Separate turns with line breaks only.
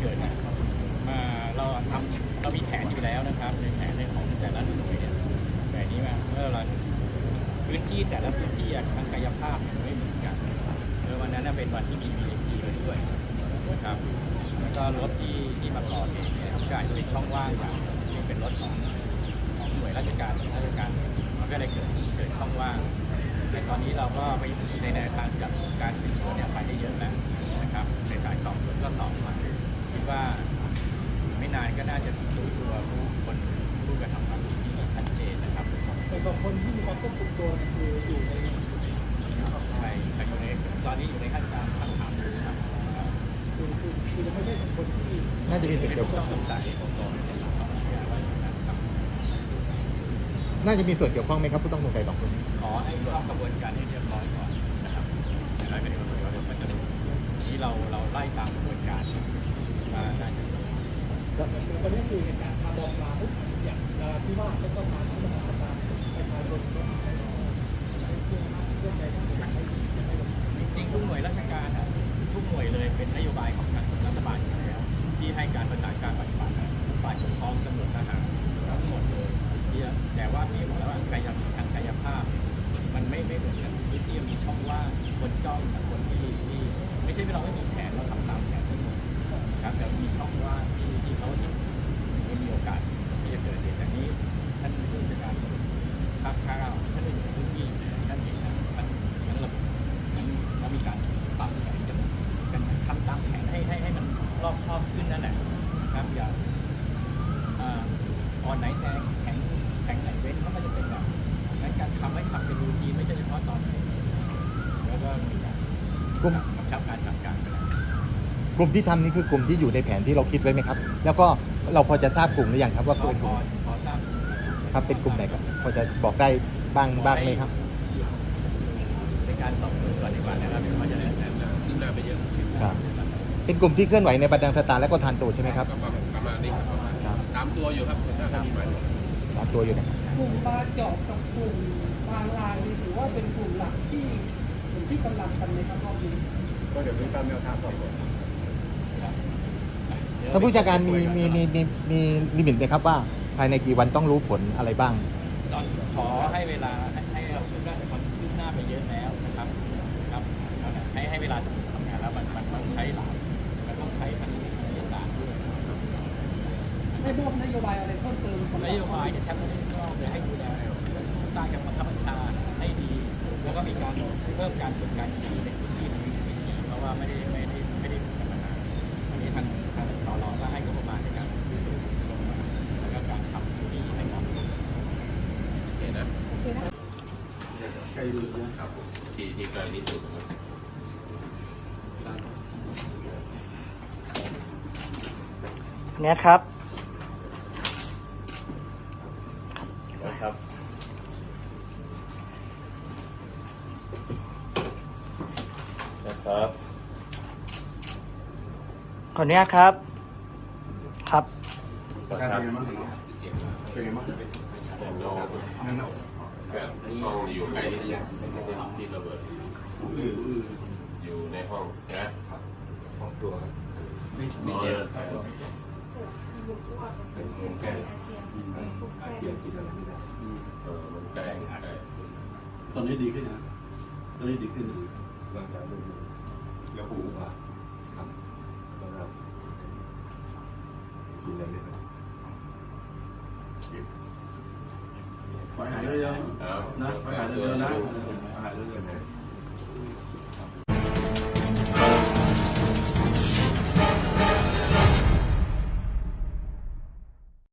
เกิดเนี่ยมาเราทำเรามีแผนอยู่แล้วนะครับ ในแผนในของแต่ละหน่วยเนี่ยแบบนี้มาเมื่อเราพื้นที่แต่ละพื้นที่ทางกายภาพเนี่ยมันไม่เหมือนกันเออวันนั้นเป็นวันที่มี VIP มาด้วยนะครับแล้วก็รถที่ที่มาก่อเนี่ยกลายเป็นช่องว่างอย่างที่เป็นรถของของหน่วยราชการราชการมันก็เลยเกิดเกิดช่องว่างในตอนนี้เราก็ไปในแนวทางจับการสื สอ
งคนที่มีการควบคุมตัวเนี่ยคืออยู่ใน
ในอยู่ในตอนนี้อยู่ในขั้นตอนคำถามอยู่ครับ
คือคือคือไม่ใช่สองคนที่
น่าจะมีส่วน
เกี่
ยวข้อ
งสงสัยของตัวน่าองนั้น
น่าจะมีส่วนเกี่ยวข้องไหมครับผู้ต้องสงสัยสองคน
ขอให้เข้ากระบวนการให้เรียบร้อยก่อนนะครับแล้วก็เดี๋ยวเรามันจะรู้ที่เราเราไล่ตามกระบวนการว่าน่าจะ
ตอนนี้คือเหตุการณ์มาบอมมาปุ๊บอย่างนาราธิวาแล้วก็มาที่มหา จ
ริงๆทุกหน่วยราชการอะทุกหน่วยเลยเป็นนโยบายของทางรัฐบาลอยู่แล้ว ที่ให้การประสานการปฏิบัติฝ่ายปกครองตำรวจทหารทั้งหมดเลยแต่ว่าพี่บอกแล้วว่ากายภาพทางกายภาพ มันไม่ไม่เหมือนกันที่มีช่องว่างคนจ้องกับคนที่ที่ ไม่ใช่ว่าเราไม่มีแผนเราทำตามแผนทั้งหมดครับแต่มีช่องว่างที่ที่เขาเห็นมันมีโอกาสที่จะเกิดเหตุอย่างนี้ท่านผู้จัดการภาคเก้าท่านได้อยู่ในพื้นที่ท่านเห็นนะท่านท่านระบุนั้นแล้วมีการปรับแผนกันกันทำตามแผนให้ให้ให้มันรอบคอบขึ้นนั่นแหละครับอย่าอ่าออนไหนแทงแข็งแข็งไหนเว้นมันก็จะเป็นแบบ งั้นการทำให้ทำเป็นรูทีนไม่ใช่เฉพาะตอนนี้แล้วก็มีการ
กลุ่ม
กำชับการสั่งการไปแล้ว
กลุ่มที่ทำนี่คือกลุ่มที่อยู่ในแผนที่เราคิดไว้ไหมครับ แล้วก็เราพอจะทราบกลุ่มหรือยังครับว่า
พอ
เป็น
พ
กลุ่
อ
ม
พอทราบ
ครับเป็นกลุ่มไหนครับพอจะบอกได้บ้างบ้างไหมครับ
ในการสอบสวนก่อนดีกว่านะครับเดี๋ยวเขาจะได้แต่
ขึ้นหน้าไปเยอะ
ครับเป็นกลุ่มที่เคลื่อนไหวในบันดังสตาร์และก็ทานโตใช่ไหมครับ
ก็ประมาณนี้ครับประมาณ
ครับ
ตามตัวอยู่ครับคนหน้าคดีหมายถึง
ตามตัวอยู่นะครับ
กลุ่มบาเจาะกับกลุ่มบางรายนี่ถือว่าเป็นกลุ่มหลักที่ กลุ่มที่กำลังกันในครับรอบนี้
ก็เดี๋ยวดูตามแนวทางสอบสวน
ท่านผู้จัดการมีมีมีมีมีลิมิตไหมครับว่า ภายในกี่วันต้องรู้ผลอะไรบ้าง
ตอนขอให้เวลาให้ให้เราคืบหน้าแต่ความคืบหน้าไปเยอะแล้วนะครับครับนั่นแหละให้ให้เวลาทำงานแล้วมันมันต้องใช้หลายมันต้องใช้ทางวิทยาศาสตร์ด้วย
ได้มอบนโยบายอะไรเพิ่มเติมสำห
น
รับ
โยบายเนี่ยแทบไม่ได้นอกเลยให้ดูแล ตามกับบังคับบัญชาให้ดี แล้วก็มีการเพิ่มการฝึกการขี่ในพื้นที่ในพื้นที่เพราะว่าไม่ได้ไม่ได้ไม่ได้ฝึกกันมานานอันนี้ทางทางตรก็ให้งบประมาณในการฝึกลงมาแล้วก็การทำพื้นที่ให้เหมาะสม
โอเคนะ
โอเคนะ
ใครรู้นะครับที่ที่ใกล้ที่สุดครับ
เนทครับ
ครับ
ครับ
ขออนุญาตครับ ครับ
ประกันเป็นไงบ้างครับเป็นไงบ้าง
เรา
นั่นเอา
แบบห้องอยู่ใกล้ที่ที่ระเบิด
อืออือ
อยู่ในห้องนะ
ของตัวไม่
มี
ไม่
เย
เย
อะ
อะเป็นวงแค่เปลี่ยนกินอะไรไม่ได้
เออมันใกล้ใกล้
ตอนนี้ดีขึ้นนะตอนนี้ดีขึ้น
หลังจากดูแล้วหูว่าครับแล้วเรากินอะไรไม่ได้
ขอหายเร็ว
ครับ
ๆนะขอหายเร็วๆนะขอหายเร็วๆ